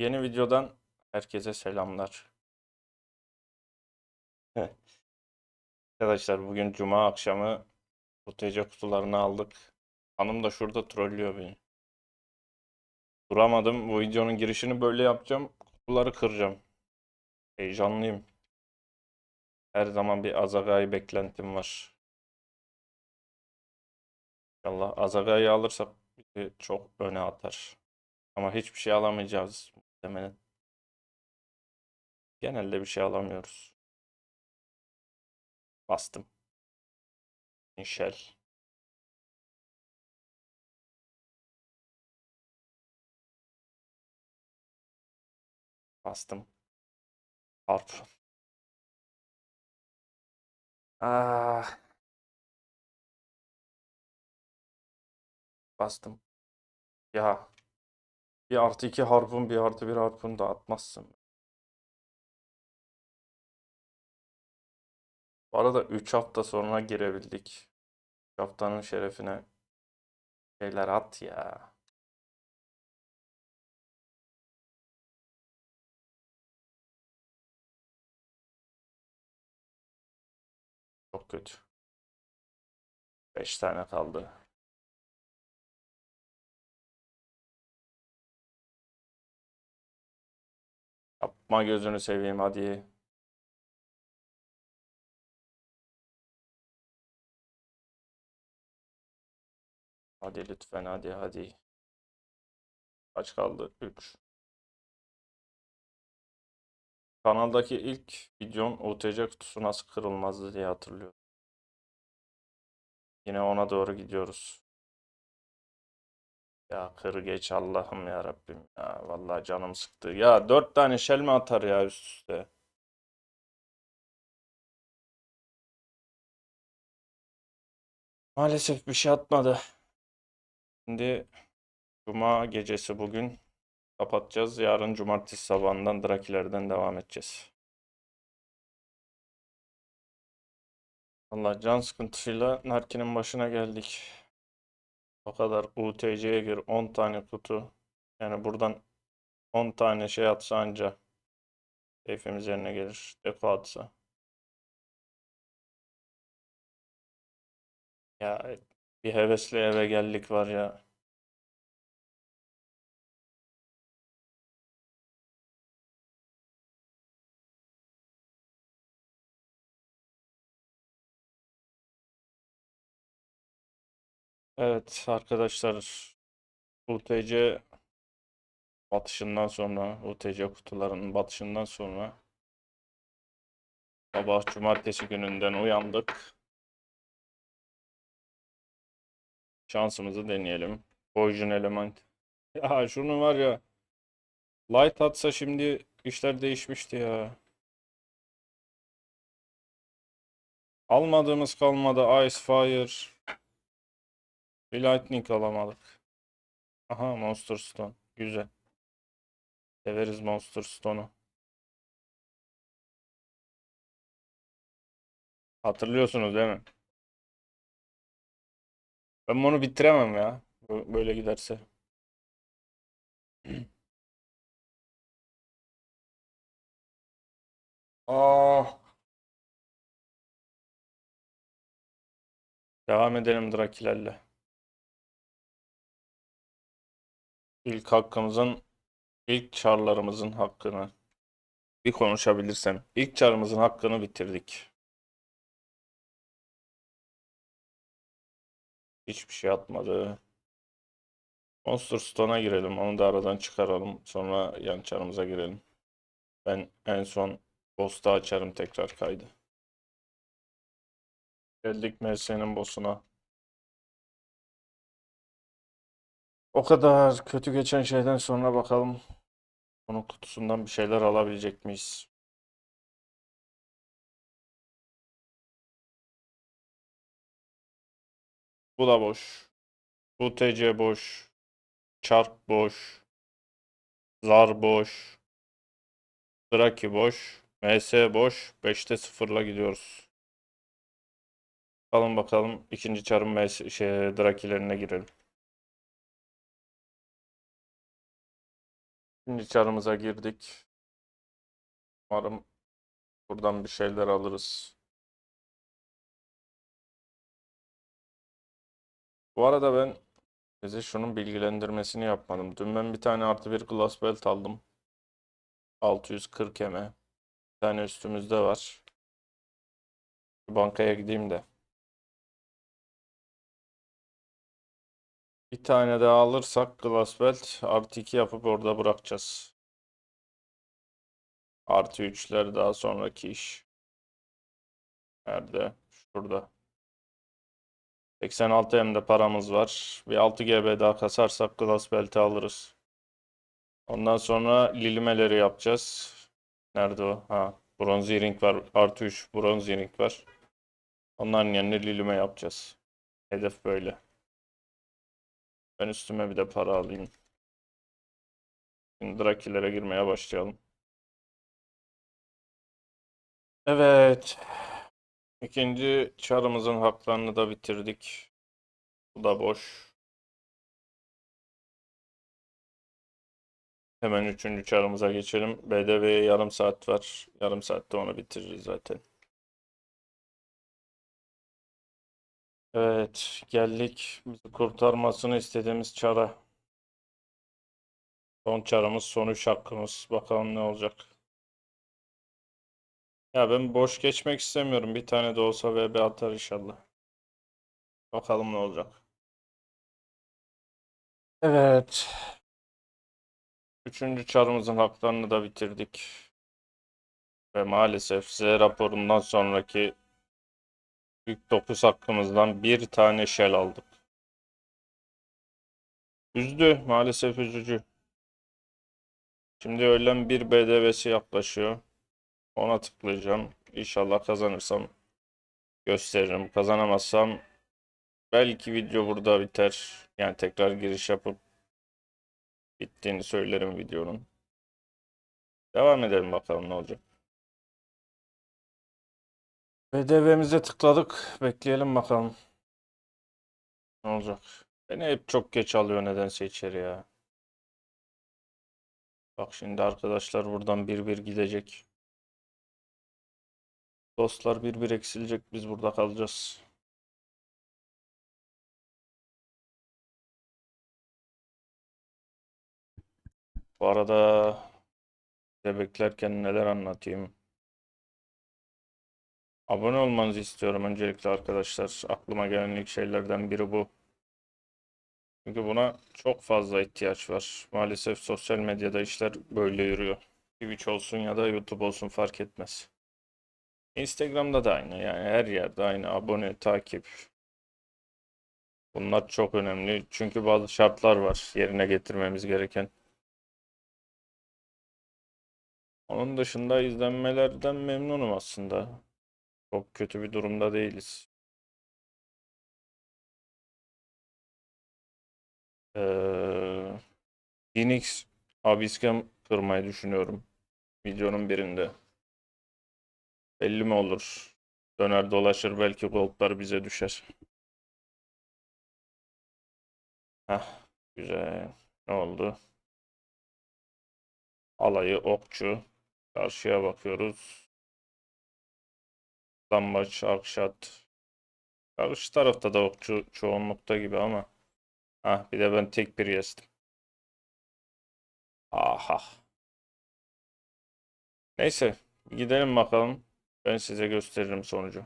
Yeni videodan herkese selamlar. Arkadaşlar bugün cuma akşamı UTC kutularını aldık. Hanım da şurada trollüyor beni. Duramadım. Bu videonun girişini böyle yapacağım. Kutuları kıracağım. Heyecanlıyım. Her zaman bir Azagay beklentim var. İnşallah Azagay'ı alırsak bizi çok öne atar. Ama hiçbir şey alamayacağız muhtemelen. Genelde bir şey alamıyoruz. Bastım. Inşel. Bastım. Harp. Ah. Bastım. Ya. Bir artı iki harpun bir artı bir harpun da atmazsın. Bu arada 3 hafta sonra girebildik. 3 haftanın şerefine şeyler at ya. Çok kötü. 5 tane kaldı. Yapma gözünü seveyim hadi. Hadi lütfen hadi hadi. Kaç kaldı? 3. Kanaldaki ilk videom UTC kutusu nasıl kırılmazdı diye hatırlıyorum. Yine ona doğru gidiyoruz. Ya kır geç Allah'ım ya Rabbim ya. Vallahi canım sıktı. Ya 4 tane şel mi atar ya üst üste? Maalesef bir şey atmadı. Şimdi Cuma gecesi bugün kapatacağız. Yarın cumartesi sabahından Drakilerden devam edeceğiz. Allah can sıkıntısıyla Narki'nin başına geldik. O kadar UTC'ye gir 10 tane kutu. Yani buradan 10 tane şey atsa anca keyfimiz yerine gelir. Depo atsa. Ya bir hevesli eve geldik var ya. Evet arkadaşlar UTC batışından sonra UTC kutularının batışından sonra sabah cumartesi gününden uyandık. Şansımızı deneyelim. Poison element. Ya şunu var ya light atsa şimdi işler değişmişti ya. Almadığımız kalmadı. Ice Fire. Bir Lightning alamadık. Aha Monster Stone. Güzel. Severiz Monster Stone'u. Hatırlıyorsunuz değil mi? Ben bunu bitiremem ya. Böyle giderse. Aa. Devam edelim Drakilerle. İlk hakkımızın, ilk çarlarımızın hakkını bir konuşabilirsem. İlk çarımızın hakkını bitirdik. Hiçbir şey atmadı. Monster Stone'a girelim. Onu da aradan çıkaralım. Sonra yan çarımıza girelim. Ben en son boss'ta açarım tekrar kaydı. Geldik MS'nin boss'una. O kadar kötü geçen şeyden sonra bakalım onun kutusundan bir şeyler alabilecek miyiz? Bu da boş. Bu TC boş. Çark boş. Zar boş. Draki boş. MS boş. 5'te 0'la gidiyoruz. Bakalım bakalım ikinci çarın MS şey Drakilerine girelim. Şimdi çarımıza girdik. Umarım buradan bir şeyler alırız. Bu arada ben size şunun bilgilendirmesini yapmadım. Dün ben bir tane artı bir glass belt aldım. 640 M. Bir tane üstümüzde var. Bankaya gideyim de. Bir tane daha alırsak glass artı 2 yapıp orada bırakacağız. Artı 3'ler daha sonraki iş. Nerede? Şurada. 86 M'de paramız var. Bir 6 GB daha kasarsak glass belt'i alırız. Ondan sonra lilimeleri yapacağız. Nerede o? Ha, bronz earring var. Artı 3 bronz earring var. Onların yerine lilime yapacağız. Hedef böyle. Ben üstüme bir de para alayım. Şimdi Drakilere girmeye başlayalım. Evet. İkinci çarımızın haklarını da bitirdik. Bu da boş. Hemen üçüncü çarımıza geçelim. BDV'ye yarım saat var. Yarım saatte onu bitiririz zaten. Evet, geldik bizi kurtarmasını istediğimiz çara. Son çarımız, son üç hakkımız. Bakalım ne olacak. Ya ben boş geçmek istemiyorum. Bir tane de olsa VB atar inşallah. Bakalım ne olacak. Evet. Üçüncü çarımızın haklarını da bitirdik. Ve maalesef Z raporundan sonraki ilk 9 hakkımızdan bir tane shell aldık. Üzdü. Maalesef üzücü. Şimdi öğlen bir BDV'si yaklaşıyor. Ona tıklayacağım. İnşallah kazanırsam gösteririm. Kazanamazsam belki video burada biter. Yani tekrar giriş yapıp bittiğini söylerim videonun. Devam edelim bakalım ne olacak. BDV'mize tıkladık. Bekleyelim bakalım. Ne olacak? Beni hep çok geç alıyor nedense içeri ya. Bak şimdi arkadaşlar buradan bir bir gidecek. Dostlar bir bir eksilecek. Biz burada kalacağız. Bu arada beklerken neler anlatayım. Abone olmanızı istiyorum öncelikle arkadaşlar. Aklıma gelen ilk şeylerden biri bu. Çünkü buna çok fazla ihtiyaç var. Maalesef sosyal medyada işler böyle yürüyor. Twitch olsun ya da YouTube olsun fark etmez. Instagram'da da aynı yani her yerde aynı abone, takip. Bunlar çok önemli çünkü bazı şartlar var yerine getirmemiz gereken. Onun dışında izlenmelerden memnunum aslında. Çok kötü bir durumda değiliz. Ee, Phoenix Abiscam kırmayı düşünüyorum. Videonun birinde. Belli mi olur? Döner dolaşır belki goldlar bize düşer. Heh, güzel. Ne oldu? Alayı okçu. Karşıya bakıyoruz. Lambaç, Akşat. Karşı tarafta da okçu çoğunlukta gibi ama. Ah bir de ben tek bir yazdım. Aha. Neyse gidelim bakalım. Ben size gösteririm sonucu.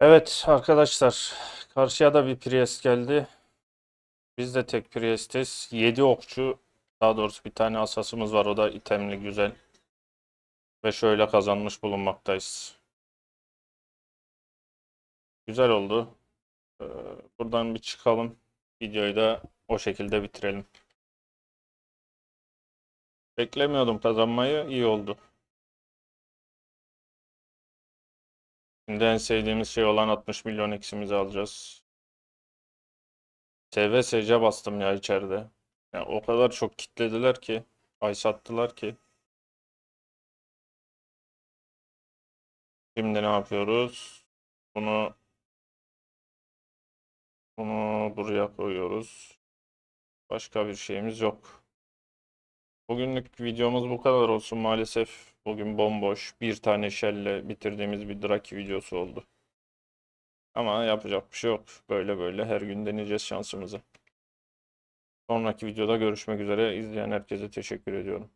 Evet arkadaşlar. Karşıya da bir Priest geldi. Biz de tek Priest'iz. 7 okçu. Daha doğrusu bir tane asasımız var. O da itemli güzel. Ve şöyle kazanmış bulunmaktayız. Güzel oldu. Ee, buradan bir çıkalım. Videoyu da o şekilde bitirelim. Beklemiyordum kazanmayı. iyi oldu. Şimdi en sevdiğimiz şey olan 60 milyon eksimizi alacağız. SV SC bastım ya içeride. Yani o kadar çok kitlediler ki. Ay sattılar ki. Şimdi ne yapıyoruz? Bunu bunu buraya koyuyoruz. Başka bir şeyimiz yok. Bugünlük videomuz bu kadar olsun maalesef. Bugün bomboş bir tane shell'le bitirdiğimiz bir Draki videosu oldu. Ama yapacak bir şey yok. Böyle böyle her gün deneyeceğiz şansımızı. Sonraki videoda görüşmek üzere. İzleyen herkese teşekkür ediyorum.